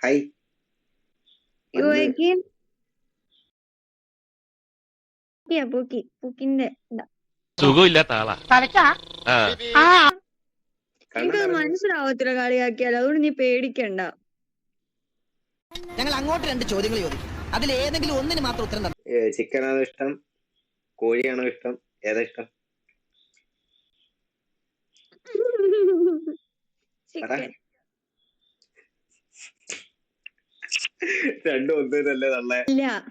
High you വന്ന് again പൂക്കിയാ പൂക്കി പൂക്കിന്റെ ഇതാ. സുഖമില്ലാത്ത ആളാ. ആ. എനിക്കത് അറിഞ്ഞു മനസ്സിലാവത്തില്ല കളിയാക്കിയാൽ. അതുകൊണ്ട് നീ പേടിക്കണ്ട. ഞങ്ങൾ അങ്ങോട്ട് രണ്ട് ചോദ്യങ്ങൾ ചോദിക്കും. അതിൽ ഏതെങ്കിലും ഒന്നിന് മാത്രം ഉത്തരം തരണം ആണോ ഇഷ്ടം? കോഴിയാണോ ഇഷ്ടം? ഏതാ ഇഷ്ടം? ചിക്കൻ. രണ്ടും ഒന്നല്ലേ തള്ളേ. ഇല്ല.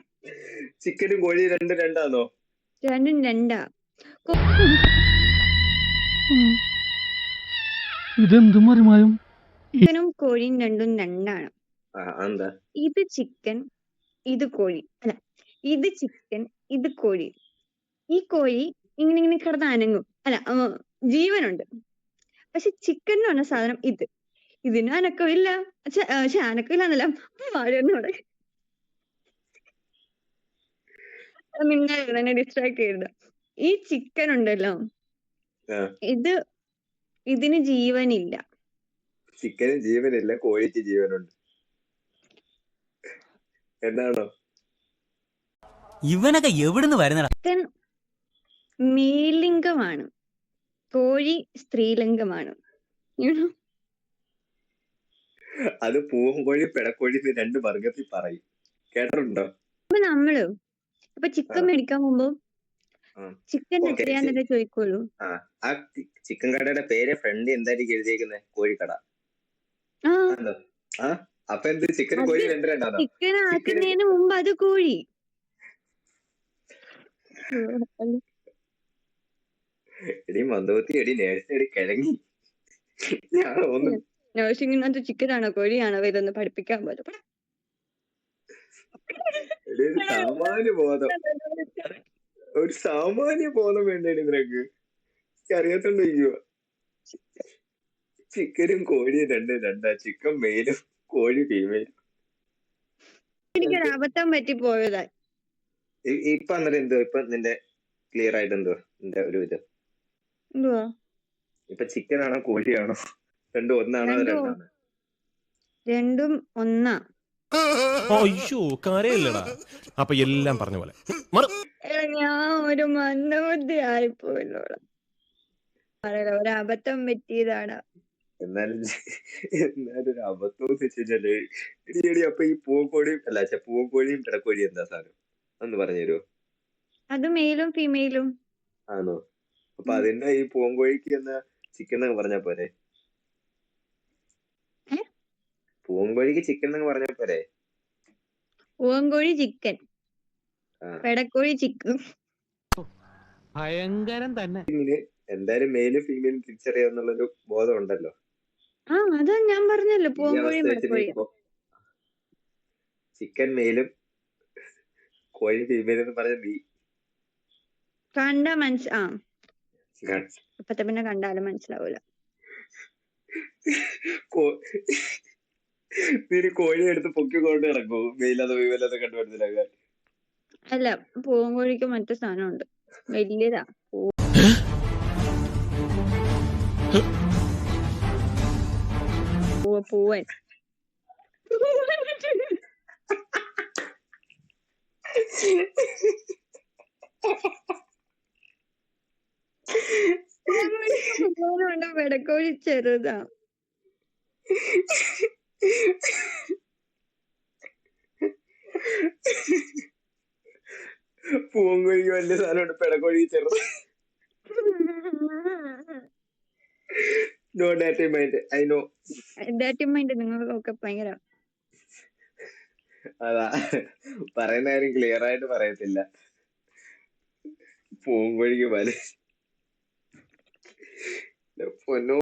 ചിക്കനും കോഴിയും രണ്ടും രണ്ടാണോ രണ്ടും രണ്ടാ ും. ചിക്കനും കോഴിയും രണ്ടും രണ്ടാണ്. ഇത് ചിക്കൻ ഇത് കോഴി. അല്ല ഇത് ചിക്കൻ ഇത് കോഴി. ഈ കോഴി ഇങ്ങനെ ഇങ്ങനെ കിടന്ന് അനങ്ങും. അല്ല ജീവനുണ്ട്. പക്ഷെ ചിക്കൻ എന്ന് പറഞ്ഞ സാധനം ഇത്. ഇതിന് അനക്കമില്ല ഛെ, ആ, ഛെ, അനക്കമില്ല എന്നല്ല. മഴയൊന്നൂടെ മിണ്ടായിരുന്നു എന്നെ ഡിസ്ട്രാക്ട് ചെയ്യരുത്. ഈ ചിക്കൻ ഉണ്ടല്ലോ. ഇത് ഇതിന് ജീവനില്ല. ചിക്കന് ജീവനില്ല കോഴിക്ക് ജീവനുണ്ട്. എന്താണോ? ഇവനൊക്കെ എവിടുന്ന് വരുന്ന ചിക്കൻ മേലിംഗമാണ്. കോഴി സ്ത്രീലിംഗമാണ്. You know? അത് പൂവൻകോഴി പിടക്കോഴി എന്ന് രണ്ട് വർഗത്തിൽ പറയും. കേട്ടിട്ടുണ്ടോ? അപ്പൊ നമ്മൾ അപ്പൊ ചിക്കൻ. മേടിക്കാൻ പോകുമ്പോ. ചിക്കൻ എത്രയാന്നല്ലേ ചോദിക്കുള്ളൂ. ആ ചിക്കൻ കടയുടെ പേര് ഫ്രണ്ട് എന്തായിരിക്കും എഴുതിയേക്കുന്നത് കോഴിക്കട. ആ. അപ്പൊ എന്ത് ചിക്കൻ കോഴി രണ്ട് രണ്ടാണോ ചിക്കൻ ആക്കുന്നതിന് മുമ്പ് അത് കോഴി. എടി മന്ദവത്തി എടി നേഴ്സ് എടി കിഴങ്ങി. ഞാൻ ഒന്ന് നഴ്സിംഗിനകത്ത് ചിക്കൻ ആണോ കോഴിയാണോ ഇതൊന്ന് പഠിപ്പിക്കാൻ പോലും. ഒരു സാമാന്യ ബോധം. ഒരു സാമാന്യ ബോധം വേണ്ടേടി നിനക്ക്. അറിയാത്തോണ്ട് ഇരിക്കുവ ചിക്കനും കോഴിയും രണ്ട് രണ്ടാ ചിക്കൻ മെയിലും കോഴി ഫീമെയിലും. എനിക്കൊരു അബദ്ധം പറ്റി പോയതാ ഇപ്പൊ അന്നേരം എന്തോ ഇപ്പൊ നിന്റെ ക്ലിയർ ആയിട്ട് എന്തോ നിന്റെ ഒരു ഇത്. എന്തുവാ? ഇപ്പൊ ചിക്കൻ ആണോ കോഴിയാണോ? രണ്ടും ഒന്നാണോ രണ്ടാണ്? രണ്ടും ഒന്നാ. അയ്യോ കാര്യമില്ലടാ അപ്പൊ എല്ലാം പറഞ്ഞ പോലെ. ഞാൻ ഒരു മന്ദബുദ്ധി ആയിപ്പോയില്ലോടാ. പറയല ഒരു അബദ്ധം പറ്റിയതാണ് എന്നാലും എന്നാലും ഒരു അബദ്ധം എന്ന് വെച്ച് കഴിഞ്ഞാൽ എടി എടി അപ്പൊ ഈ പൂക്കോഴിയും അല്ല പൂക്കോഴിയും പിടക്കോഴിയും എന്താ സാധനം? ഒന്ന് പറഞ്ഞുതരുമോ അത് മെയിലും ഫീമെയിലും. ആണോ? അപ്പൊ അതിന്റെ ഈ പൂങ്കോഴിക്ക് എന്ന ചിക്കൻ എന്നൊക്കെ പറഞ്ഞാ പോരെ? പൂവൻകോഴിക്ക് ചിക്കൻ എന്ന് പറഞ്ഞാ പോരെ? പൂവൻകോഴി ചിക്കൻ. പെടക്കോഴി ചിക്കൻ ഭയങ്കരം തന്നെ. എന്തായാലും മെയിലും ഫീമെയിലും തിരിച്ചറിയാന്നുള്ളൊരു ബോധം ഉണ്ടല്ലോ ആ അതാ ഞാൻ പറഞ്ഞല്ലോ പെടക്കോഴിയും. ഇപ്പൊ ചിക്കൻ മെയിലും കോഴി ഫീമെയിലും എന്ന് പറഞ്ഞ ബി. കണ്ട മനസ് ആ. ഇപ്പത്തെ പിന്നെ കണ്ടാലും മനസ്സിലാവൂല. ഒരു കോഴി എടുത്ത് പൊക്കി കൊണ്ട് കിടക്കൂ മെയിലത് വെയിലത് കണ്ടു മനസ്സിലാക്കാൻ അല്ല പൂങ്കോഴിക്ക് മറ്റു സാധനമുണ്ട്. വലിയതാ. പൂവൻ. പൂവനുണ്ട് പെടക്കോഴി ചെറുതാ. പൂവൻകോഴിക്ക് വലിയ സാധനമുണ്ട്. പെടക്കോഴി ചെറുത് know that mind I know that mind നിങ്ങൾക്കൊക്കെ ഭയങ്കര അതാ. പറയുന്ന കാര്യം ക്ലിയർ ആയിട്ട് പറയത്തില്ല. പൂവൻകോഴിക്ക് പല പൊന്നോ